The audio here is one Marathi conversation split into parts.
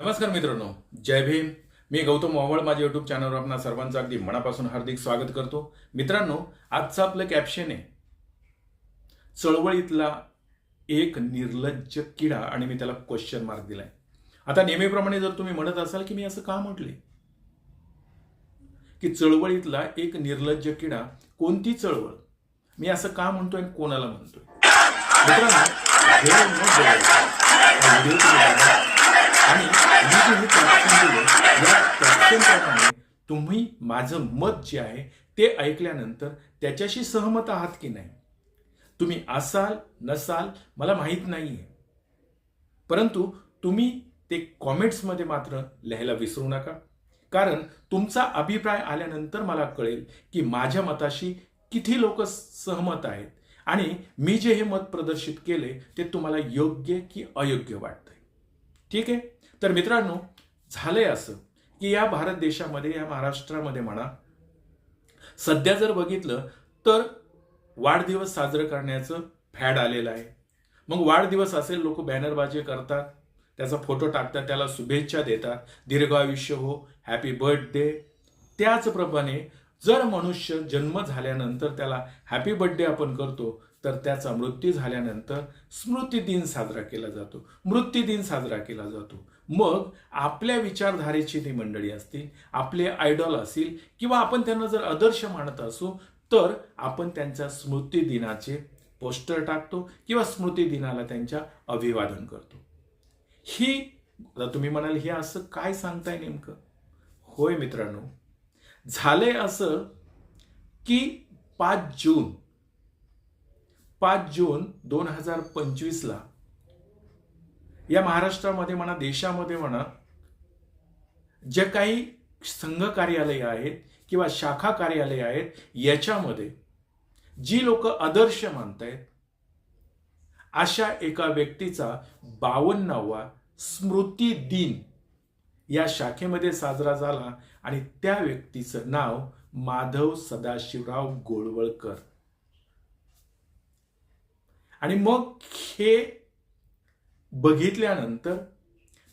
नमस्कार मित्रांनो. जय भीम. मी गौतम वावळ. माझ्या युट्यूब चॅनलवर आपणा सर्वांचं अगदी मनापासून हार्दिक स्वागत करतो. मित्रांनो आजचं आपलं कॅप्शन आहे चळवळीतला एक निर्लज्ज किडा आणि मी त्याला क्वेश्चन मार्क दिलाय. आता नेहमीप्रमाणे जर तुम्ही म्हणत असाल की मी असं का म्हटले की चळवळीतला एक निर्लज्ज किडा कोणती चळवळ? मी असं का म्हणतोय आणि कोणाला म्हणतोय? मित्रांनो आणि मी जे हे कॅप्शन दिलं या कॅप्शनप्रमाणे तुम्ही माझं मत जे आहे ते ऐकल्यानंतर त्याच्याशी सहमत आहात की नाही? तुम्ही असाल नसाल मला माहीत नाही आहे परंतु तुम्ही ते कॉमेंट्समध्ये मात्र लिहायला विसरू नका. कारण तुमचा अभिप्राय आल्यानंतर मला कळेल की माझ्या मताशी किती लोक सहमत आहेत आणि मी जे हे मत प्रदर्शित केले ते तुम्हाला योग्य की अयोग्य वाटतंय. ठीक आहे? तर मित्रांनो झालंय असं की या भारत देशामध्ये या महाराष्ट्रामध्ये म्हणा सध्या जर बघितलं तर वाढदिवस साजरं करण्याचं फॅड आलेलं आहे. मग वाढदिवस असेल लोक बॅनरबाजी करतात त्याचा फोटो टाकतात त्याला शुभेच्छा देतात दीर्घ आयुष्य हो हॅपी बर्थडे. त्याचप्रमाणे जर मनुष्य जन्म झाल्यानंतर त्याला हॅपी बर्थडे आपण करतो तर त्याचा मृत्यू झाल्यानंतर स्मृती दिन साजरा केला जातो. मृत्यू दिन साजरा केला जातो. मग आपल्या विचारधारेची ती मंडळी असतील आपले आयडॉल असतील किंवा आपण त्यांना जर आदर्श मानत असू तर आपण त्यांच्या स्मृती दिनाचे पोस्टर टाकतो किंवा स्मृती दिनाला त्यांच्या अभिवादन करतो. ही तुम्ही म्हणाल हे असं काय सांगताय नेमकं? होय मित्रांनो झालंय असं की पाच जून पाच जून दोन हजार पंचवीसला या महाराष्ट्रामध्ये म्हणा देशामध्ये म्हणा जे काही संघ कार्यालय आहेत किंवा शाखा कार्यालय आहेत याच्यामध्ये जी लोक आदर्श मानतायत अशा एका व्यक्तीचा बावन्नावा स्मृती दिन या शाखेमध्ये साजरा झाला आणि त्या व्यक्तीचं नाव माधव सदाशिवराव गोळवळकर. आणि मग हे बघितल्यानंतर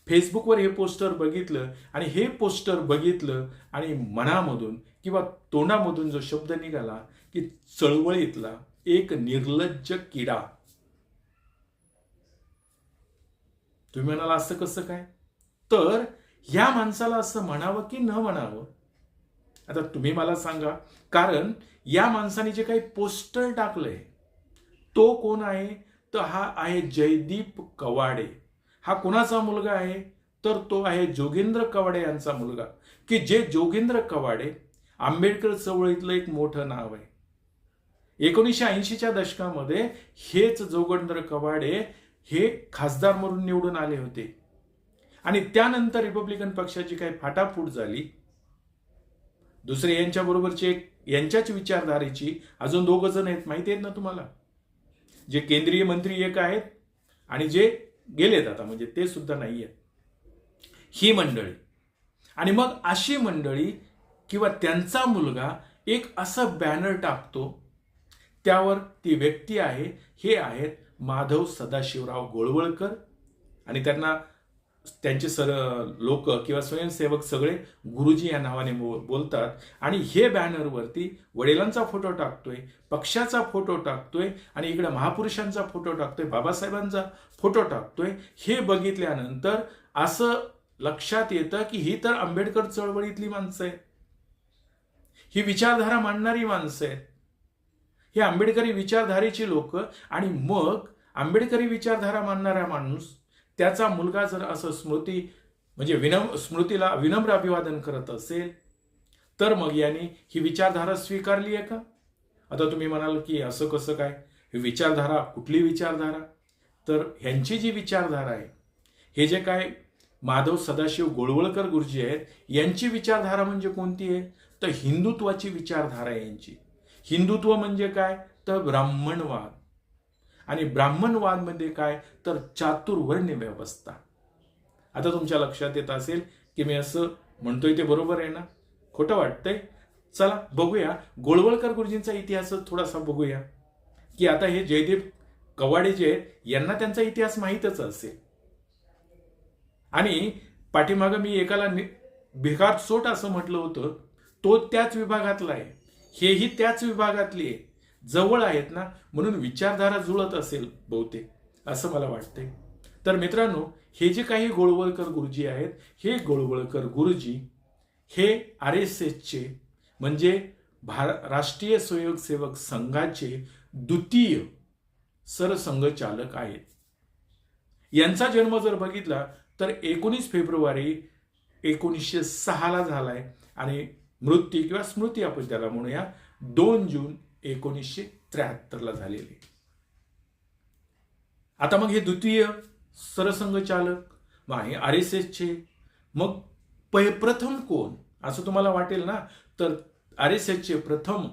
फेसबुकवर हे पोस्टर बघितलं आणि हे पोस्टर बघितलं आणि मनामधून किंवा तोंडामधून जो शब्द निघाला की चळवळीतला एक निर्लज्ज किडा. तुम्ही म्हणाला असं कसं काय? तर ह्या माणसाला असं म्हणावं की न म्हणावं? आता तुम्ही मला सांगा कारण या माणसाने जे काही पोस्टर टाकलंय तो कोण आहे? तर हा आहे जयदीप कवाडे. हा कोणाचा मुलगा आहे? तर तो आहे जोगेंद्र कवाडे यांचा मुलगा. की जे जोगेंद्र कवाडे आंबेडकर चळवळीतलं एक मोठं नाव आहे. एकोणीसशे ऐंशीच्या दशकामध्ये हेच जोगेंद्र कवाडे हे खासदार म्हणून निवडून आले होते. आणि त्यानंतर रिपब्लिकन पक्षाची काही फाटाफूट झाली. दुसरे यांच्या बरोबरचे यांच्याच विचारधारेची अजून दोघ जण आहेत. माहिती आहेत ना तुम्हाला? जे केंद्रीय मंत्री एक आहेत आणि जे गेलेत आता म्हणजे ते सुद्धा नाही आहेत ही मंडळी. आणि मग अशी मंडळी किंवा त्यांचा मुलगा एक असं बॅनर टाकतो त्यावर ती व्यक्ती आहे हे आहेत माधव सदाशिवराव गोळवळकर. आणि त्यांना त्यांचे सर लोक किंवा स्वयंसेवक सगळे गुरुजी या नावाने बोलतात. आणि हे बॅनरवरती वडिलांचा फोटो टाकतोय पक्षाचा फोटो टाकतोय आणि इकडे महापुरुषांचा फोटो टाकतोय बाबासाहेबांचा फोटो टाकतोय. हे बघितल्यानंतर असं लक्षात येतं की ही तर आंबेडकर चळवळीतली माणसं आहेत. ही विचारधारा मांडणारी माणसं आहेत. ही आंबेडकरी विचारधारेची लोक आणि मग आंबेडकरी विचारधारा मानणारा माणूस त्याचा मुलगा जर असं स्मृती म्हणजे विनम स्मृतीला विनम्र अभिवादन करत असेल तर मग यांनी ही विचारधारा स्वीकारली आहे का? आता तुम्ही म्हणाल की असं कसं काय? ही विचारधारा कुठली विचारधारा? तर ह्यांची जी विचारधारा आहे हे जे काय माधव सदाशिव गोळवळकर गुरुजी आहेत यांची विचारधारा म्हणजे कोणती आहे? तर हिंदुत्वाची विचारधारा आहे यांची. हिंदुत्व म्हणजे काय? तर ब्राह्मणवाद. आणि ब्राह्मणवादमध्ये काय? तर चातुर्वर्ण्य व्यवस्था. आता तुमच्या लक्षात येत असेल की मी असं म्हणतोय ते बरोबर आहे ना? खोटं वाटतंय? चला बघूया. गोळवळकर गुरुजींचा इतिहास थोडासा बघूया. की आता हे जयदेव कवाडे जे आहेत यांना त्यांचा इतिहास माहीतच असेल. आणि पाठीमागं मी एकाला नि- भिकार सोट असं म्हटलं होतं तो त्याच विभागातला आहे. हेही त्याच विभागातली आहे. जवळ आहेत ना म्हणून विचारधारा जुळत असेल बहुतेक असं मला वाटतंय. तर मित्रांनो हे जे काही गोळवळकर गुरुजी आहेत हे गोळवळकर गुरुजी हे आर एस एसचे म्हणजे भार राष्ट्रीय स्वयंसेवक संघाचे द्वितीय सरसंघचालक आहेत. यांचा जन्म जर बघितला तर एकोणीस फेब्रुवारी एकोणीसशे सहाला झालाय आणि मृत्यू किंवा स्मृती आपण त्याला म्हणूया दोन जून एकोणीसशे त्र्याहत्तरला झालेले. आता मग हे द्वितीय सरसंघचालक मग आहे आर एस एसचे मग पै प्रथम कोण? असं तुम्हाला वाटेल ना? तर आर एस एसचे प्रथम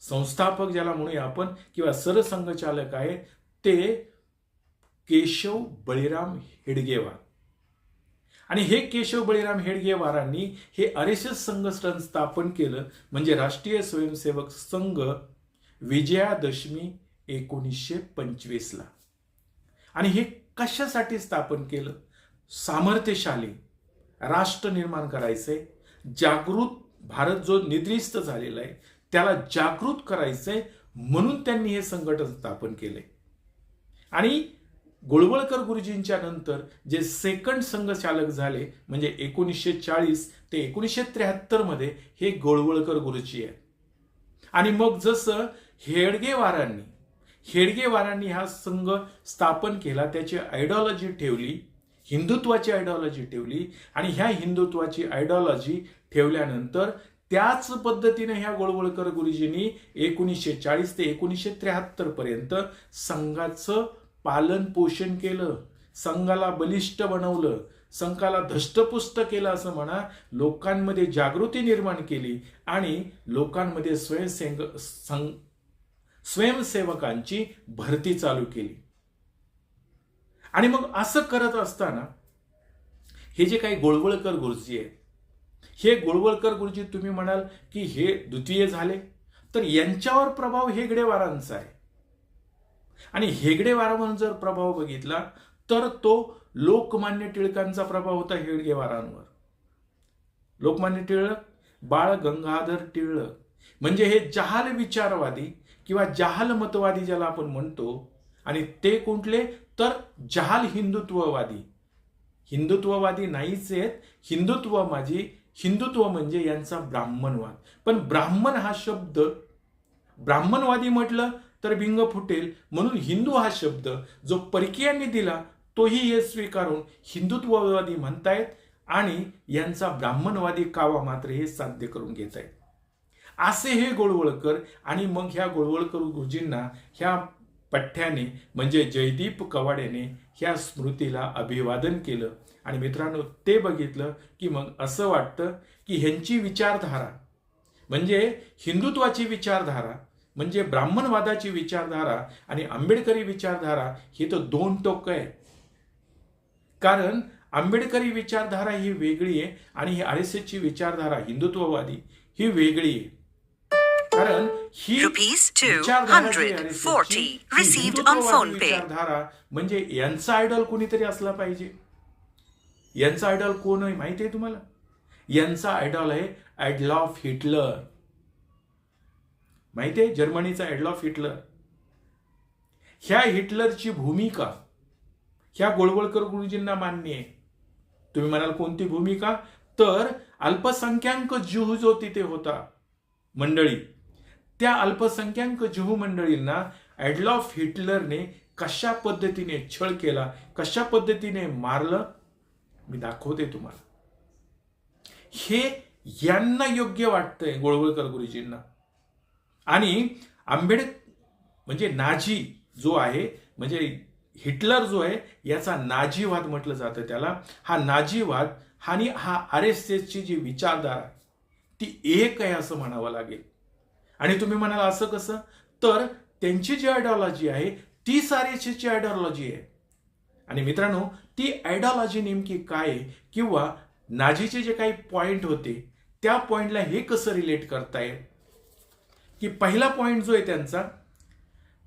संस्थापक ज्याला म्हणूया आपण किंवा सरसंघचालक आहे ते केशव बळीराम हेडगेवार. आणि हे केशव बळीराम हेडगेवारांनी हे आर एस एस संघ स्थापन केलं. म्हणजे राष्ट्रीय स्वयंसेवक संघ विजयादशमी एकोणीसशे पंचवीसला आणि हे कशासाठी स्थापन केलं? सामर्थ्यशाली राष्ट्र निर्माण करायचंय. जागृत भारत जो निद्रिस्त झालेला आहे त्याला जागृत करायचंय म्हणून त्यांनी हे संघटन स्थापन केलंय. आणि गोळवळकर गुरुजींच्या नंतर जे सेकंड संघचालक झाले म्हणजे एकोणीसशे चाळीस ते एकोणीसशे त्र्याहत्तरमध्ये हे गोळवळकर गुरुजी आहे आणि मग जसं हेडगेवारांनी हेडगेवारांनी हा संघ स्थापन केला त्याची आयडिओलॉजी ठेवली हिंदुत्वाची आयडिओलॉजी ठेवली आणि ह्या हिंदुत्वाची आयडिओलॉजी ठेवल्यानंतर त्याच पद्धतीने ह्या गोळवळकर गुरुजींनी एकोणीसशे चाळीस ते एकोणीसशे त्र्याहत्तर पर्यंत संघाचं पालन पोषण केलं संघाला बलिष्ठ बनवलं संघाला धष्टपुष्ट केलं असं म्हणा लोकांमध्ये जागृती निर्माण केली आणि लोकांमध्ये स्वयंसेव संघ स्वयंसेवकांची भरती चालू केली. आणि मग असं करत असताना हे जे काही गोळवळकर गुरुजी आहेत हे गोळवळकर गुरुजी तुम्ही म्हणाल की हे द्वितीय झाले तर यांच्यावर प्रभाव हेगडेवारांचा आहे. आणि हेगडेवारावर जर प्रभाव बघितला तर तो लोकमान्य टिळकांचा प्रभाव होता हेडगेवारांवर लोकमान्य टिळक बाळ गंगाधर टिळक. म्हणजे हे जहाल विचारवादी किंवा जहाल मतवादी ज्याला आपण म्हणतो आणि ते कुठले? तर जहाल हिंदुत्ववादी. हिंदुत्ववादी नाहीच आहेत. हिंदुत्व माझी हिंदुत्व म्हणजे यांचा ब्राह्मणवाद. पण ब्राह्मण हा शब्द ब्राह्मणवादी म्हटलं तर भिंग फुटेल म्हणून हिंदू हा शब्द जो परकीयांनी दिला तोही हे स्वीकारून हिंदुत्ववादी म्हणतायत आणि यांचा ब्राह्मणवादी कावा मात्र हे साध्य करून घेत आहेत असे हे गोळवळकर आणि मग ह्या गोळवळकर गुरुजींना ह्या पठ्ठ्याने म्हणजे जयदीप कवाड्याने ह्या स्मृतीला अभिवादन केलं. आणि मित्रांनो ते बघितलं की मग असं वाटतं की ह्यांची विचारधारा म्हणजे हिंदुत्वाची विचारधारा म्हणजे ब्राह्मणवादाची विचारधारा आणि आंबेडकरी विचारधारा ही तर दोन टोक आहे. कारण आंबेडकरी विचारधारा ही वेगळी आहे आणि ही आर एस एसची विचारधारा हिंदुत्ववादी ही वेगळी आहे. कारण ही Rupees विचारधारा जी आहे 240 RSS ची, received on हिंदुत्ववादी phone पे. विचारधारा म्हणजे यांचा आयडॉल कोणीतरी असला पाहिजे. यांचा आयडॉल कोण आहे माहिती आहे तुम्हाला? यांचा आयडॉल आहे ॲडलॉफ हिटलर माहिती आहे जर्मनीचा ॲडलॉफ हिटलर. ह्या हिटलरची भूमिका ह्या गोळवळकर गुरुजींना मान्य आहे. तुम्ही म्हणाल कोणती भूमिका? तर अल्पसंख्याक जुहू जो तिथे होता मंडळी त्या अल्पसंख्याक जुहू मंडळींना ॲडलॉफ हिटलरने कशा पद्धतीने छळ केला कशा पद्धतीने मारलं? मी दाखवते तुम्हाला. हे यांना योग्य वाटतंय गोळवळकर गुरुजींना. आणि आंबेड म्हणजे नाझी जो आहे म्हणजे हिटलर जो आहे याचा नाझीवाद म्हटलं जातं त्याला. हा नाझीवाद आणि हा आर एस एसची जी विचारधारा ती एक आहे असं म्हणावं लागेल. आणि तुम्ही म्हणाल असं कसं? तर त्यांची जी आयडॉलॉजी आहे तीच आर एस एसची आयडिओलॉजी आहे. आणि मित्रांनो ती आयडिओलॉजी नेमकी काय आहे किंवा नाझीचे जे काही पॉइंट होते त्या पॉइंटला हे कसं रिलेट करता येईल? की पहिला पॉईंट जो आहे त्यांचा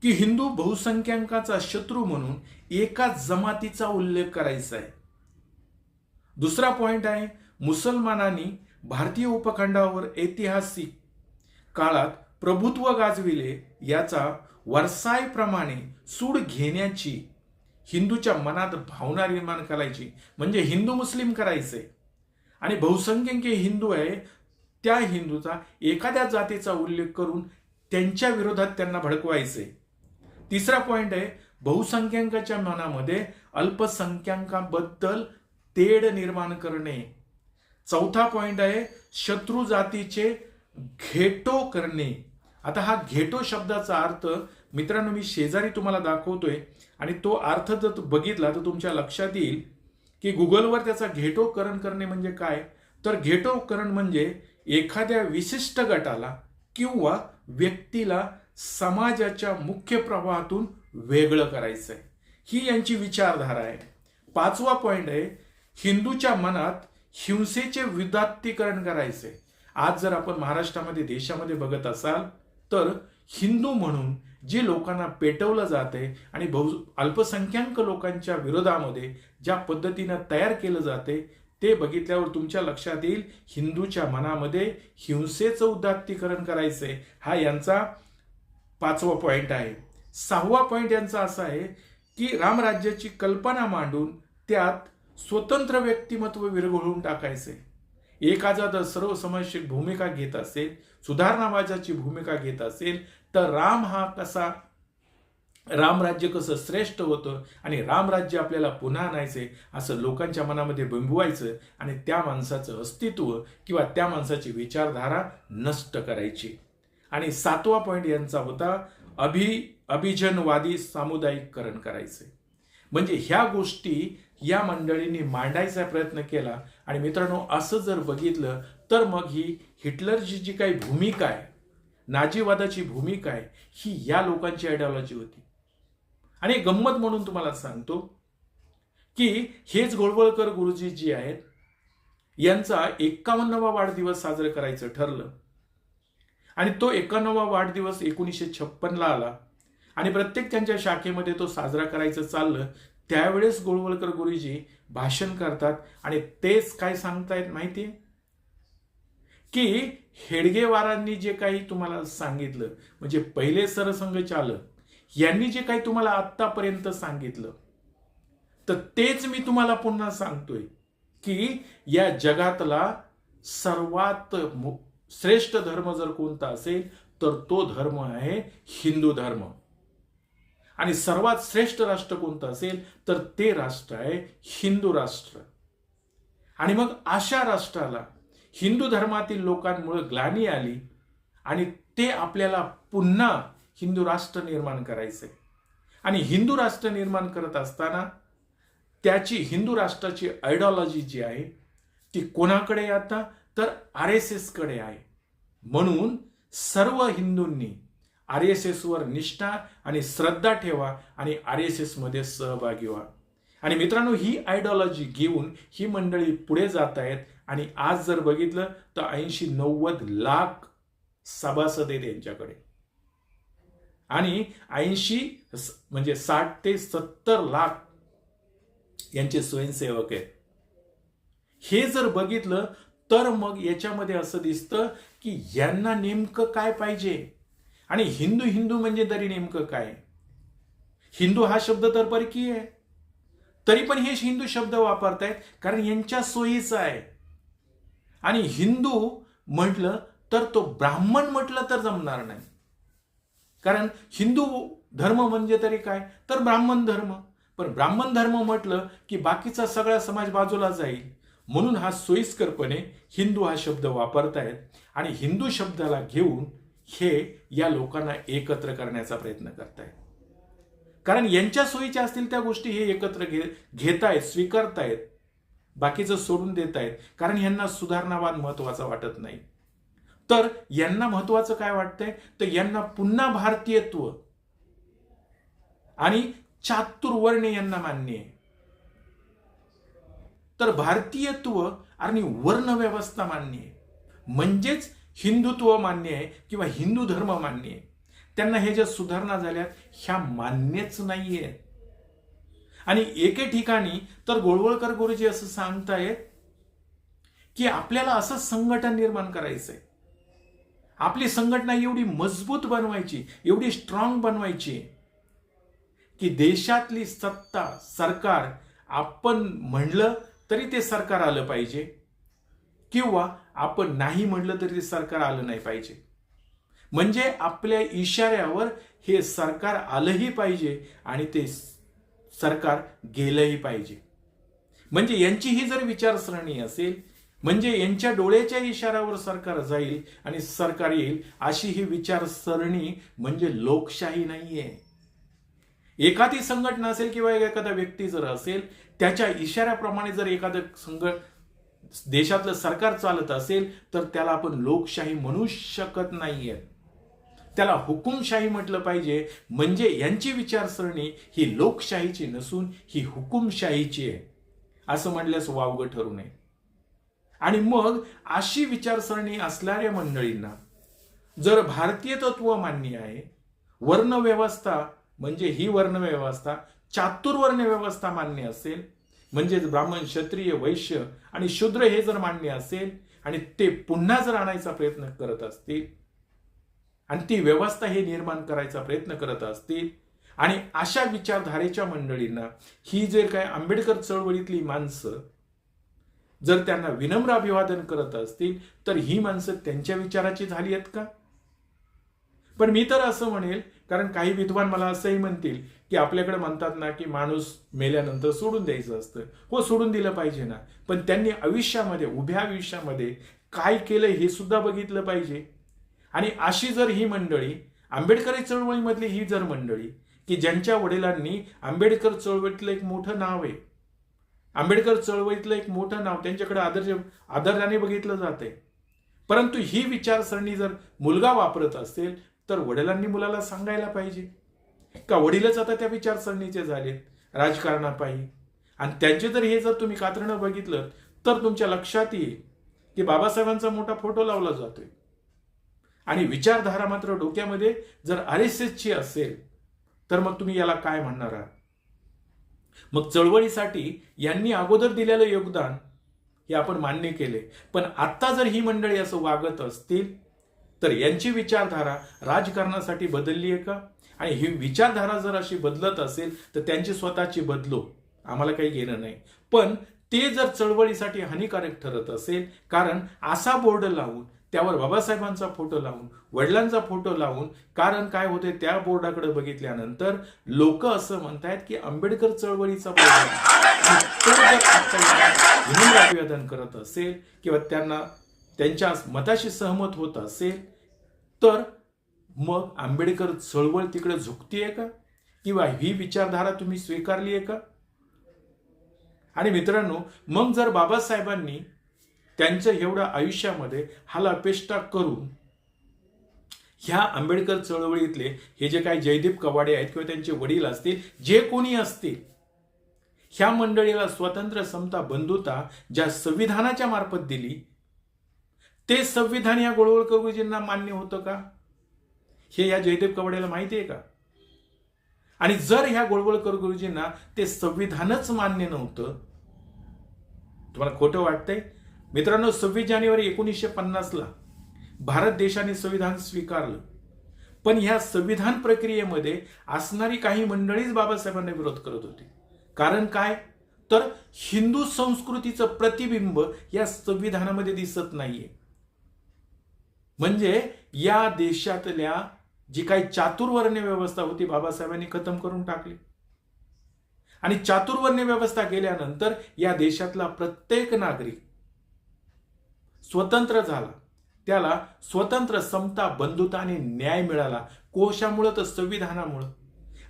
की हिंदू बहुसंख्याकाचा शत्रू म्हणून एका जमातीचा उल्लेख करायचा आहे. दुसरा पॉईंट आहे मुसलमानांनी भारतीय उपखंडावर ऐतिहासिक काळात प्रभुत्व गाजविले याचा वरसायप्रमाणे सूड घेण्याची हिंदूच्या मनात भावना निर्माण करायची म्हणजे हिंदू मुस्लिम करायचे. आणि बहुसंख्यक हिंदू आहे त्या हिंदूचा एखाद्या जातीचा उल्लेख करून त्यांच्या विरोधात त्यांना भडकवायचे. तिसरा पॉइंट आहे बहुसंख्याकाच्या मनामध्ये अल्पसंख्याकांबद्दल तेढ निर्माण करणे. चौथा पॉइंट आहे शत्रू जातीचे घेटो करणे. आता हा घेटो शब्दाचा अर्थ मित्रांनो मी शेजारी तुम्हाला दाखवतोय आणि तो अर्थ जर बघितला तर तुमच्या लक्षात येईल की गुगलवर त्याचा घेटोकरण करणे म्हणजे काय? तर घेटोकरण म्हणजे एखाद्या विशिष्ट गटाला किंवा व्यक्तीला समाजाच्या मुख्य प्रवाहातून वेगळं करायचं आहे ही यांची विचारधारा आहे. पाचवा पॉइंट आहे हिंदूच्या मनात हिंसेचे विदात्तीकरण करायचे आज जर आपण महाराष्ट्रामध्ये देशामध्ये बघत असाल तर हिंदू म्हणून जे लोकांना पेटवलं जाते आणि बहु अल्पसंख्याक लोकांच्या विरोधामध्ये ज्या पद्धतीनं तयार केलं जाते ते बघितल्यावर तुमच्या लक्षात येईल हिंदूच्या मनामध्ये हिंसेचं उदात्तीकरण करायचंय. हा यांचा पाचवा पॉईंट आहे. सहावा पॉईंट यांचा असा आहे की रामराज्याची कल्पना मांडून त्यात स्वतंत्र व्यक्तिमत्व विरघळून टाकायचे एखादा जर सर्वसमावेशक भूमिका घेत असेल सुधारणावाजाची भूमिका घेत असेल तर राम हा कसा रामराज्य कसं श्रेष्ठ होतं आणि रामराज्य आपल्याला पुन्हा आणायचे असं लोकांच्या मनामध्ये बिंबवायचं आणि त्या माणसाचं अस्तित्व किंवा त्या माणसाची विचारधारा नष्ट करायची. आणि सातवा पॉईंट यांचा होता अभि अभिजनवादी सामुदायिककरण करायचे म्हणजे ह्या गोष्टी या मंडळींनी मांडायचा प्रयत्न केला आणि मित्रांनो असं जर बघितलं तर मग ही हिटलरची जी काही भूमिका आहे नाजीवादाची भूमिका आहे ही या लोकांची आयडिओलॉजी होती. आणि गंमत म्हणून तुम्हाला सांगतो की हेच गोळवळकर गुरुजी जी आहेत यांचा एकावन्नवा वाढदिवस साजरा करायचं ठरलं. आणि तो एकावन्नवा वाढदिवस एकोणीसशे छप्पनला आला आणि प्रत्येक त्यांच्या शाखेमध्ये तो साजरा करायचं चाललं त्यावेळेस गोळवळकर गुरुजी भाषण करतात आणि तेच काय सांगतायत माहिती की हेडगेवारांनी जे काही तुम्हाला सांगितलं म्हणजे पहिले सरसंघचालक यांनी जे काही तुम्हाला आत्तापर्यंत सांगितलं तर तेच मी तुम्हाला पुन्हा सांगतोय की या जगातला सर्वात श्रेष्ठ धर्म जर कोणता असेल तर तो धर्म आहे हिंदू धर्म. आणि सर्वात श्रेष्ठ राष्ट्र कोणतं असेल तर ते राष्ट्र आहे हिंदू राष्ट्र. आणि मग अशा राष्ट्राला हिंदू धर्मातील लोकांमुळे ग्लानी आली आणि ते आपल्याला पुन्हा हिंदू राष्ट्र निर्माण करायचं. आहे आणि हिंदू राष्ट्र निर्माण करत असताना त्याची हिंदू राष्ट्राची आयडॉलॉजी जी आहे ती कोणाकडे आता? तर आर एस एसकडे आहे. म्हणून सर्व हिंदूंनी आर एस एसवर निष्ठा आणि श्रद्धा ठेवा आणि आर एस एसमध्ये सहभागी व्हा. आणि मित्रांनो ही आयडॉलॉजी घेऊन ही मंडळी पुढे जात आहेत. आणि आज जर बघितलं तर ऐंशी नव्वद लाख सभासद आहेत यांच्याकडे आणि ऐंशी म्हणजे साठ ते सत्तर लाख यांचे स्वयंसेवक आहेत. हे जर बघितलं तर मग याच्यामध्ये असं दिसतं की यांना नेमकं काय पाहिजे? आणि हिंदू हिंदू म्हणजे तरी नेमकं काय? हिंदू हा शब्द तर परकीय आहे. तरी पण हे हिंदू शब्द वापरतायत कारण यांच्या सोयीचा आहे. आणि हिंदू म्हटलं तर तो ब्राह्मण म्हटलं तर जमणार नाही. कारण हिंदू धर्म म्हणजे तरी काय? तर ब्राह्मण धर्म. पण ब्राह्मण धर्म म्हटलं की बाकीचा सगळा समाज बाजूला जाईल. म्हणून हा सोयीस्करपणे हिंदू हा शब्द वापरतायत आणि हिंदू शब्दाला घेऊन हे या लोकांना एकत्र करण्याचा प्रयत्न करतायत. कारण यांच्या सोयीच्या असतील त्या गोष्टी हे एकत्र घे घेतायत स्वीकारतायत. बाकीचं सोडून देत आहेत कारण यांना सुधारणावाद महत्त्वाचा वाटत नाही. तर यांना महत्वाचं काय वाटतंय? तर यांना पुन्हा भारतीयत्व. आणि चातुर्वर्ण्य यांना मान्य आहे. तर भारतीयत्व आणि वर्ण व्यवस्था मान्य आहे. म्हणजेच हिंदुत्व मान्य आहे किंवा हिंदू धर्म मान्य आहे. त्यांना हे ज्या सुधारणा झाल्यात ह्या मान्यच नाहीये. आणि एके ठिकाणी तर गोळवळकर गुरुजी असं सांगतायत की आपल्याला असं संघटन निर्माण करायचंय. आपली संघटना एवढी मजबूत बनवायची एवढी स्ट्रॉंग बनवायची की देशातली सत्ता सरकार आपण म्हणलं तरी ते सरकार आलं पाहिजे. किंवा आपण नाही म्हणलं तरी ते सरकार आलं नाही पाहिजे. म्हणजे आपल्या इशाऱ्यावर हे सरकार आलंही पाहिजे आणि ते सरकार गेलंही पाहिजे. म्हणजे यांची ही जर विचारसरणी असेल म्हणजे यांच्या डोळ्याच्या इशाऱ्यावर सरकार जाईल आणि सरकार येईल अशी ही विचारसरणी म्हणजे लोकशाही नाहीये. एखादी संघटना असेल किंवा एखादा व्यक्ती जर असेल त्याच्या इशाऱ्याप्रमाणे जर एखादं संघ देशातलं सरकार चालत असेल तर त्याला आपण लोकशाही म्हणू शकत नाहीये. त्याला हुकुमशाही म्हटलं पाहिजे. म्हणजे यांची विचारसरणी ही लोकशाहीची नसून ही हुकुमशाहीची आहे. असं म्हटल्यास वावगं ठरू नये. आणि मग अशी विचारसरणी असणाऱ्या मंडळींना जर भारतीय तत्व मान्य आहे वर्णव्यवस्था म्हणजे ही वर्णव्यवस्था चातुर्वर्ण व्यवस्था मान्य असेल म्हणजे ब्राह्मण क्षत्रिय वैश्य आणि शूद्र हे जर मान्य असेल आणि ते पुन्हा जर आणायचा प्रयत्न करत असतील आणि ती व्यवस्था हे निर्माण करायचा प्रयत्न करत असतील आणि अशा विचारधारेच्या मंडळींना ही जे काय आंबेडकर चळवळीतली माणसं जर त्यांना विनम्र अभिवादन करत असतील तर ही माणसं त्यांच्या विचाराची झाली आहेत का? पण मी तर असं म्हणेल कारण काही विद्वान मला असंही म्हणतील की आपल्याकडे म्हणतात ना की माणूस मेल्यानंतर सोडून द्यायचं असतं. हो सोडून दिलं पाहिजे ना. पण त्यांनी आयुष्यामध्ये उभ्या आयुष्यामध्ये काय केलं हे सुद्धा बघितलं पाहिजे. आणि अशी जर ही मंडळी आंबेडकरी चळवळीमधली ही जर मंडळी की ज्यांच्या वडिलांनी आंबेडकर चळवळीतलं एक मोठं नाव आहे आंबेडकर चळवळीतलं एक मोठं नाव त्यांच्याकडे आदर्श आदराने बघितलं जाते परंतु ही विचारसरणी जर मुलगा वापरत असेल तर वडिलांनी मुलाला सांगायला पाहिजे. का वडीलच आता त्या विचारसरणीचे झालेत? राजकारणापायी आणि त्यांचे जर हे जर तुम्ही कातरणं बघितलं तर तुमच्या लक्षात येईल की बाबासाहेबांचा मोठा फोटो लावला जातोय. आणि विचारधारा मात्र डोक्यामध्ये जर आर एस एसची असेल तर मग तुम्ही याला काय म्हणणार आहात? मग चळवळीसाठी यांनी अगोदर दिलेलं योगदान हे आपण मान्य केले. पण आता जर ही मंडळी असं वागत असतील तर यांची विचारधारा राजकारणासाठी बदलली आहे का? आणि ही विचारधारा जर अशी बदलत असेल तर त्यांची स्वतःची बदलो आम्हाला काही घेणं नाही. पण ते जर चळवळीसाठी हानिकारक ठरत असेल कारण असा बोर्ड लावून त्यावर बाबासाहेबांचा फोटो लावून वडिलांचा फोटो लावून कारण काय होते त्या बोर्डाकडे बघितल्यानंतर लोक असं म्हणतायत की आंबेडकर चळवळीचा बोर्ड अभिवादन करत असेल किंवा त्यांना त्यांच्या मताशी सहमत होत असेल तर मग आंबेडकर चळवळ तिकडे झुकतीये का? किंवा ही विचारधारा तुम्ही स्वीकारली आहे का? आणि मित्रांनो मग जर बाबासाहेबांनी त्यांचं एवढ्या आयुष्यामध्ये हालापेष्टा करून ह्या आंबेडकर चळवळीतले हे जे काही जयदीप कवाडे आहेत किंवा त्यांचे वडील असतील जे कोणी असतील ह्या मंडळीला स्वतंत्र समता बंधुता ज्या संविधानाच्या मार्फत दिली ते संविधान या गोळवळकर गुरुजींना मान्य होतं का? हे या जयदेव कवाड्याला माहिती आहे का? आणि जर ह्या गोळवळकर गुरुजींना ते संविधानच मान्य नव्हतं तुम्हाला खोटं वाटतंय? मित्रांनो सव्वीस जानेवारी एकोणीसशे पन्नासला भारत देशाने संविधान स्वीकारलं. पण ह्या संविधान प्रक्रियेमध्ये असणारी काही मंडळीच बाबासाहेबांना विरोध करत होती. कारण काय? तर हिंदू संस्कृतीचं प्रतिबिंब या संविधानामध्ये दिसत नाहीये. म्हणजे या देशातल्या जी काही चातुर्वर्ण्य व्यवस्था होती बाबासाहेबांनी खतम करून टाकली. आणि चातुर्वर्ण्य व्यवस्था गेल्यानंतर या देशातला प्रत्येक नागरिक स्वतंत्र झाला. त्याला स्वतंत्र समता बंधुता आणि न्याय मिळाला. कोशामुळं तर संविधानामुळं.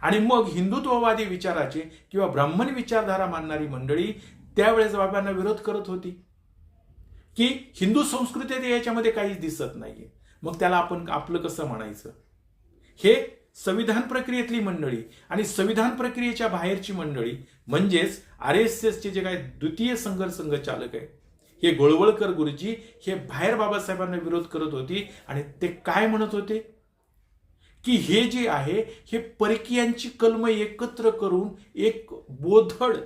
आणि मग हिंदुत्ववादी विचाराचे किंवा ब्राह्मण विचारधारा मानणारी मंडळी त्यावेळेस बाबांना विरोध करत होती. की हिंदू संस्कृतीत याच्यामध्ये काहीच दिसत नाहीये. मग त्याला आपण आपलं कसं म्हणायचं? हे संविधान प्रक्रियेतली मंडळी आणि संविधान प्रक्रियेच्या बाहेरची मंडळी म्हणजेच आर एस एसचे जे काही द्वितीय संघर्ष संघचालक आहे हे गोळवळकर गुरुजी. हे बाहेर बाबासाहेबांना विरोध करत होती. आणि ते काय म्हणत होते? की हे जे आहे हे परकीयांची कलम एकत्र करून एक बोधड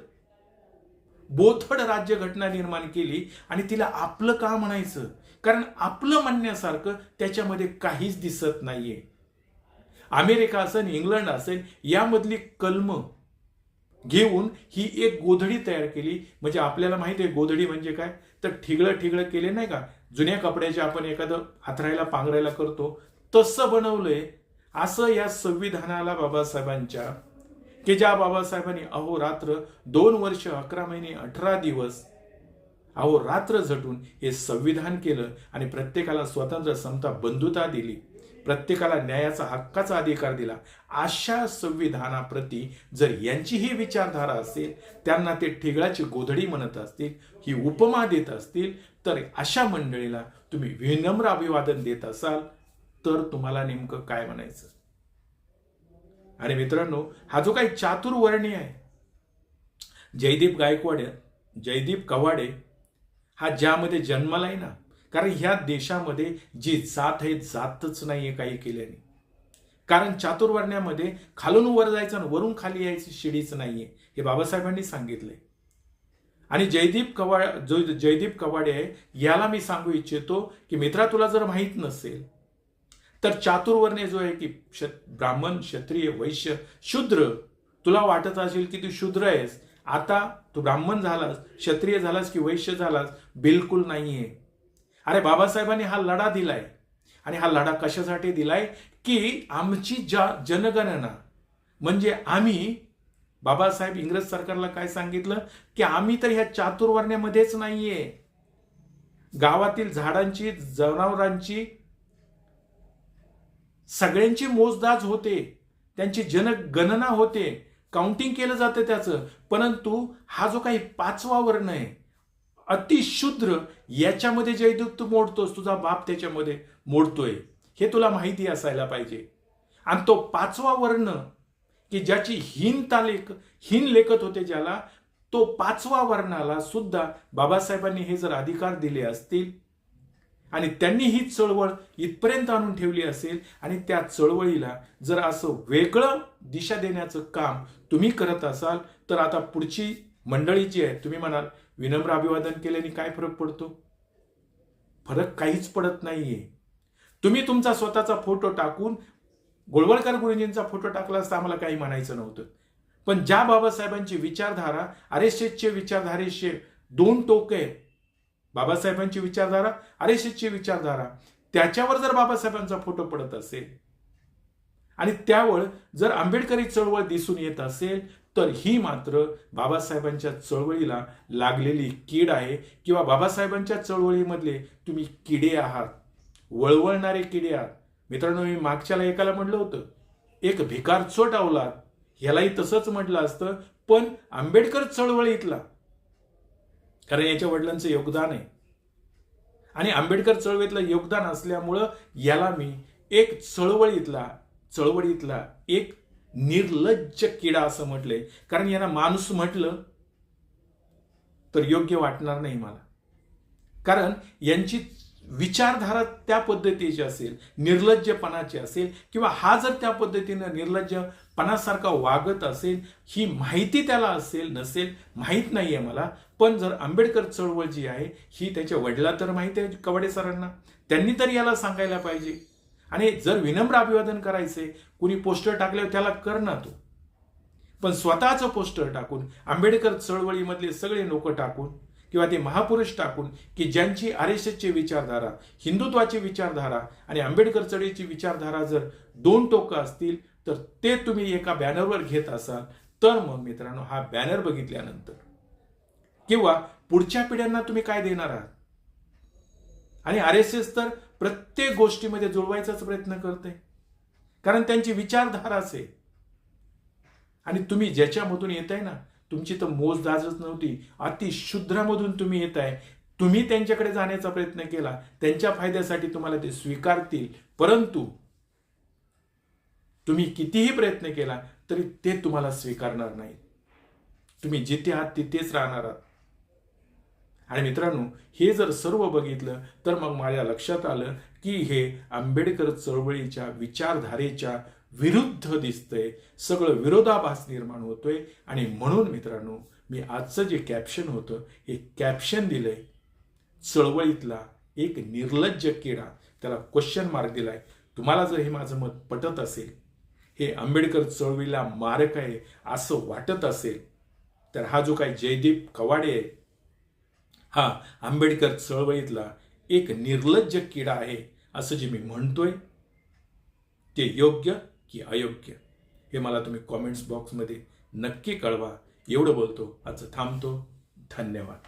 बोथड राज्यघटना निर्माण केली आणि तिला आपलं का म्हणायचं? कारण आपलं म्हणण्यासारखं त्याच्यामध्ये काहीच दिसत नाहीये. अमेरिका असेल इंग्लंड असेल यामधली कलम घेऊन ही एक गोधडी तयार केली. म्हणजे आपल्याला माहिती आहे गोधडी म्हणजे काय? तर ठिगळं ठिगळं केले नाही का? जुन्या कपड्याचे आपण एखादं हातरायला पांघरायला करतो तसं बनवलंय. असं या संविधानाला बाबासाहेबांच्या की ज्या बाबासाहेबांनी अहोरात्र दोन वर्ष अकरा महिने अठरा दिवस अहो रात्र झटून हे संविधान केलं आणि प्रत्येकाला स्वतंत्र समता बंधुता दिली. प्रत्येकाला न्यायाचा हक्काचा अधिकार दिला. अशा संविधानाप्रती जर यांची ही विचारधारा असेल त्यांना ते ठिगळाची गोधडी म्हणत असतील ही उपमा देत असतील तर अशा मंडळीला तुम्ही विनम्र अभिवादन देत असाल तर तुम्हाला नेमकं काय म्हणायचं? आणि मित्रांनो हा जो काही चातुर्वर्णी आहे जयदीप गायकवाड जयदीप कवाडे हा ज्यामध्ये जन्मलाय ना कारण ह्या देशामध्ये जी जात आहे जातच नाही आहे काही केल्याने. कारण चातुर्वर्ण्यामध्ये खालून वर जायचं आणि वरून खाली यायची शिडीच नाहीये हे बाबासाहेबांनी सांगितले आणि जयदीप कवाड जो जयदीप कवाडे आहे याला मी सांगू इच्छितो की मित्रा तुला जर माहीत नसेल तर चातुर्वर्णे जो आहे की ब्राह्मण क्षत्रिय वैश्य शूद्र तुला वाटत असेल की तू शूद्र आहेस आता तू ब्राह्मण झालास क्षत्रिय झालास की वैश्य झालास बिलकुल नाही आहे अरे बाबासाहेबांनी हा लढा दिलाय. आणि हा लढा कशासाठी दिलाय? की आमची जा जनगणना म्हणजे आम्ही बाबासाहेब इंग्रज सरकारला काय सांगितलं? की आम्ही तर ह्या चातुर्वर्ण्यामध्येच नाहीये. गावातील झाडांची जनावरांची सगळ्यांची मोजदाज होते. त्यांची जनगणना होते. काउंटिंग केलं जातं त्याचं. परंतु हा जो काही पाचवा वर्ण आहे अतिशुद्र याच्यामध्ये जयदूत तू मोडतोस तुझा बाप त्याच्यामध्ये मोडतोय हे तुला माहिती असायला पाहिजे. आणि तो पाचवा वर्ण की ज्याची हीनता लेख हीन लेखत होते ज्याला तो पाचवा वर्णाला सुद्धा बाबासाहेबांनी हे जर अधिकार दिले असतील आणि त्यांनी ही चळवळ इथपर्यंत आणून ठेवली असेल आणि त्या चळवळीला जर असं वेगळं दिशा देण्याचं काम तुम्ही करत असाल तर आता पुढची मंडळी जी आहे तुम्ही म्हणाल विनम्र अभिवादन केल्याने काय फरक पडतो? फरक काहीच पडत नाहीये. तुम्ही तुमचा स्वतःचा फोटो टाकून गोळवळकर गुरुजींचा फोटो टाकला असता आम्हाला काही म्हणायचं नव्हतं. पण ज्या बाबासाहेबांची विचारधारा आरएसएसचे विचारधारेचे दोन टोक आहेत. बाबासाहेबांची विचारधारा आरएसएसची विचारधारा त्याच्यावर जर बाबासाहेबांचा फोटो पडत असेल आणि त्यावर जर आंबेडकरी चळवळ दिसून येत असेल तर ही मात्र बाबासाहेबांच्या चळवळीला लागलेली कीड आहे किंवा बाबासाहेबांच्या चळवळीमधले तुम्ही किडे आहात वळवळणारे किडे आहात. मित्रांनो मी मागच्याला एकाला म्हटलं होतं एक भिकार चोट आवलात ह्यालाही तसंच म्हटलं असतं पण आंबेडकर चळवळीतला. कारण याच्या वडिलांचं योगदान आहे. आणि आंबेडकर चळवळीतलं योगदान असल्यामुळं याला मी एक चळवळीतला चळवळीतला एक निर्लज्ज किडा असं म्हटलंय. कारण यांना माणूस म्हटलं तर योग्य वाटणार नाही मला. कारण यांची विचारधारा त्या पद्धतीची असेल निर्लज्जपणाची असेल किंवा हा जर त्या पद्धतीनं निर्लज्जपणासारखा वागत असेल ही माहिती त्याला असेल नसेल माहीत नाही आहे मला. पण जर आंबेडकर चळवळ जी आहे ही त्याच्या वडिला तर माहिती आहे कवडे सरांना. त्यांनी तर याला सांगायला पाहिजे. आणि जर विनम्र अभिवादन करायचे कुणी पोस्टर टाकल्यावर त्याला करणं तो. पण स्वतःचं पोस्टर टाकून आंबेडकर चळवळीमधले सगळे लोक टाकून किंवा ते महापुरुष टाकून की ज्यांची आर एस एसची विचारधारा हिंदुत्वाची विचारधारा आणि आंबेडकर चळीची विचारधारा जर दोन टोकं असतील तर ते तुम्ही एका बॅनरवर घेत असाल. तर मग मित्रांनो हा बॅनर बघितल्यानंतर. किंवा पुढच्या पिढ्यांना तुम्ही काय देणार आहात? आणि आर एस एस तर प्रत्येक गोष्टीमध्ये जुळवायचाच प्रयत्न करते. कारण त्यांची विचारधारा असे. आणि तुम्ही ज्याच्यामधून येत आहे ना तुमची तर मोजदाजच नव्हती. अतिशुद्रामधून तुम्ही येत आहे तुम्ही त्यांच्याकडे जाण्याचा प्रयत्न केला. त्यांच्या फायद्यासाठी तुम्हाला ते स्वीकारतील. परंतु तुम्ही कितीही प्रयत्न केला तरी ते तुम्हाला स्वीकारणार नाही तुम्ही जिथे आहात तिथेच राहणार आहात. आणि मित्रांनो हे जर सर्व बघितलं तर मग माझ्या लक्षात आलं की हे आंबेडकर चळवळीच्या विचारधारेच्या विरुद्ध दिसतंय. सगळं विरोधाभास निर्माण होतोय. आणि म्हणून मित्रांनो मी आजचं जे कॅप्शन होतं हे कॅप्शन दिलंय चळवळीतला एक निर्लज्ज किडा. त्याला क्वेश्चन मार्क दिलाय. तुम्हाला जर हे माझं मत पटत असेल हे आंबेडकर चळवळीला मारक आहे असं वाटत असेल तर हा जो काही जयदीप कवाडे आहे हा आंबेडकर चळवळीतला एक निर्लज्ज किडा आहे असं जे मी म्हणतोय ते योग्य की अयोग्य? हे मला तुम्ही कॉमेंट्स बॉक्समध्ये नक्की कळवा. एवढं बोलतो. आजचं थांबतो. धन्यवाद.